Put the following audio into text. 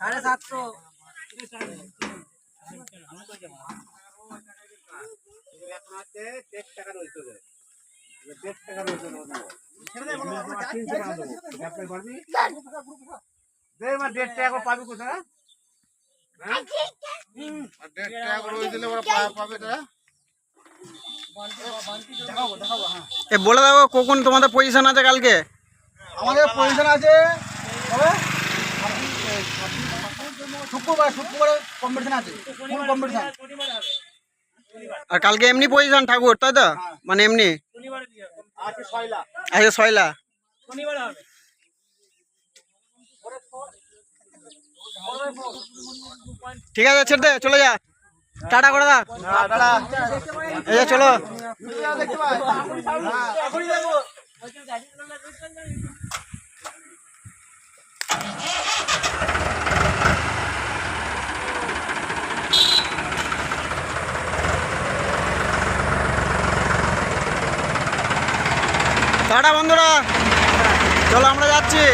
সাড়ে সাতশো দেড় টাকা পাবি কোথায়? দেড় টাকা করে দিলে ওরা পাবে বলে দাও কখন তোমাদের পজিশন আছে কালকে আমাদের পজিশন আছে শুক্রবার শুক্রবারে কম্পিটিশন আছে ফুল কম্পিটিশন আর কালকে এমনি পজিশন ঠাকুর তাই তো? মানে এমনি? আচ্ছা ছয়লা। ঠিক আছে ছেড়ে দে চলে যা। টাটা করে দা। এই চলো। দেখতে টাটা বন্ধুরা। চলো আমরা যাচ্ছি।